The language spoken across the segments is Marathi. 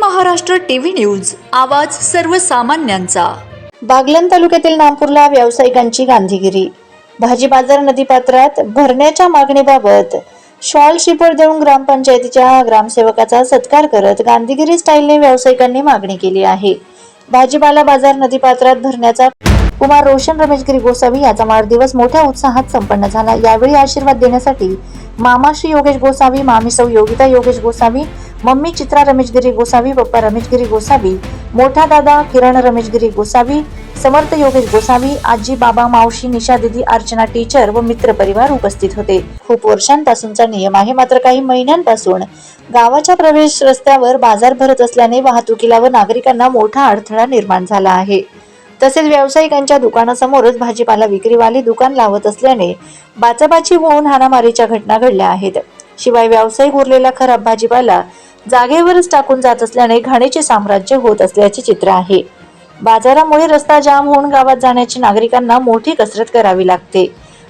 महाराष्ट्र टीव्ही न्यूज आवाज सर्वसामान्यांचा. बागलन तालुक्यातील नामपूरला व्यावसायिकांची गांधीगिरी. भाजी बाजार नदीपात्रात भरण्याच्या मागणीबाबत शॉल शिपर देऊन ग्रामपंचायतीच्या ग्रामसेवकाचा सत्कार करत गांधीगिरी स्टाईलने व्यावसायिकांनी मागणी केली आहे. भाजीपाला बाजार नदीपात्रात भरण्याचा कुमार रोशन रमेशगिरी गोसावी याचा वाढदिवस मोठ्या उत्साहात संपन्न झाला. यावेळी आशीर्वाद देण्यासाठी मामाश्री योगेश गोसावी मामी सौ योगिता योगेश गोसावी मम्मी चित्रा रमेशगिरी गोसावी पप्पा रमेशगिरी गोसावी मोठा दादा किरण रमेशगिरी गोसावी समर्थ योगेश गोसावी आजी बाबा मावशी निशा दिदी अर्चना टीचर व मित्र परिवार उपस्थित होते. खूप वर्षांपासूनचा नियम आहे मात्र काही महिन्यांपासून गावाच्या प्रवेश रस्त्यावर बाजार भरत असल्याने वाहतुकीला व नागरिकांना मोठा अडथळा निर्माण झाला आहे. तसेच व्यावसायिकांच्या दुकानासमोरच भाजीपाला विक्रीवाले दुकान लावत असल्याने बाचाबाची होऊन हाणामारीच्या घटना घडल्या आहेत. शिवाय व्यावसायिक उरलेला खराब भाजीपाला जागेवरच टाकून जात असल्याने घाणीचे साम्राज्य होत असल्याचे चित्र आहे. बाजारामुळे रस्ता जाम होऊन गावात जाण्याची नागरिकांना मोठी कसरत करावी लागते.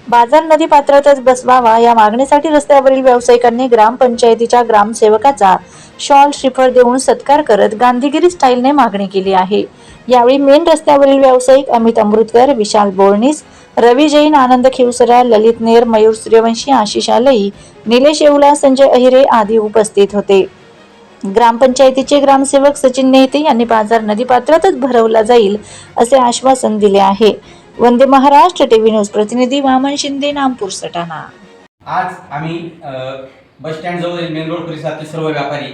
बाजार नदी पात्रातच बसवावा या मागणीसाठी रस्त्यावरील व्यावसायिकांनी ग्रामपंचायतीच्या ग्रामसेवकाचा शॉल श्रीफळ देऊन सत्कार करत गांधीगिरी स्टाईलने मागणी केली आहे. यावेळी मेन रस्त्यावरील व्यावसायिक अमित अमृतकर विशाल बोळणीस रवी जैन आनंद खिवसरा ललित नेर मयूर सूर्यवंशी आशिष आलई निलेश येवला संजय अहिरे आदी उपस्थित होते. ग्रामपंचायतीचे ग्रामसेवक सचिन नेते यांनी बाजार नदीपात्रातच भरवला जाईल असे आश्वासन दिले आहे. वंदे महाराष्ट्र टीव्ही न्यूज प्रतिनिधी वामन शिंदे नामपूर सटाणा. आज आम्ही बस स्टँड जवळ मेन रोड परिसरातील सर्व व्यापारी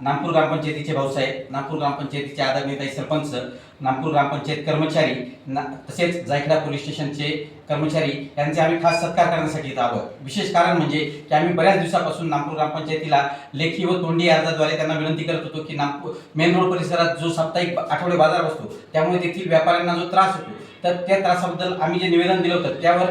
नागपूर ग्रामपंचायतीचे भाऊसाहेब नागपूर ग्रामपंचायतीचे आदरणीय सरपंच नागपूर ग्रामपंचायत कर्मचारी ना तसेच जायखडा पोलीस स्टेशनचे कर्मचारी यांचे आम्ही खास सत्कार करण्यासाठी इथं आलो. विशेष कारण म्हणजे की आम्ही बऱ्याच दिवसापासून नागपूर ग्रामपंचायतीला लेखी व तोंडी अर्जाद्वारे त्यांना विनंती करत होतो की नागपूर मेन रोड परिसरात जो साप्ताहिक आठवडे बाजार बसतो त्यामुळे तेथील व्यापाऱ्यांना जो त्रास होतो तर त्या त्रासाबद्दल आम्ही जे निवेदन दिलं होतं त्यावर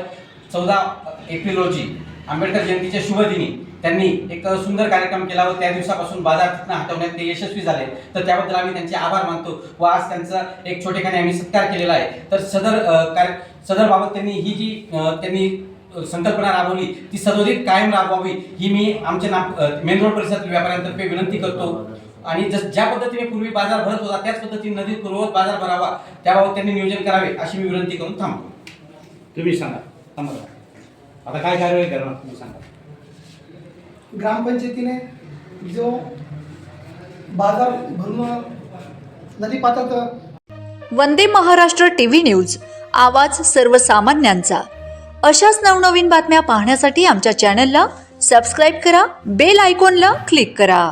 चौदा एप्रिल रोजी आंबेडकर जयंतीच्या शुभदिनी त्यांनी एक सुंदर कार्यक्रम केला व त्या दिवसापासून बाजार तिथनं हटवण्यात ते यशस्वी झाले. तर त्याबद्दल आम्ही त्यांचे आभार मानतो व आज त्यांचा एक छोटेखाने आम्ही सत्कार केलेला आहे. तर सदर कार्य सदर बाबत त्यांनी ही जी त्यांनी संकल्पना राबवली ती सदोदित कायम राबवावी ही मी आमच्या नाग मेन रोड परिसरातील व्यापाऱ्यांतर्फे विनंती करतो. आणि जस ज्या पद्धतीने पूर्वी बाजार भरत होता त्याच पद्धतीने नदीत पूर्ववत बाजार भरावा त्याबाबत त्यांनी नियोजन करावे अशी मी विनंती करून थांबतो तुम्ही सांगा. थांबा. आता काय कारवाई करणार तुम्ही सांगा. ग्रामपंचायतीने जो बाजार भरून नदीपात्रात वंदे महाराष्ट्र टीव्ही न्यूज आवाज सर्वसामान्यांचा. अशाच नवनवीन बातम्या पाहण्यासाठी आमच्या चॅनलला सबस्क्राईब करा बेल आयकॉनला क्लिक करा.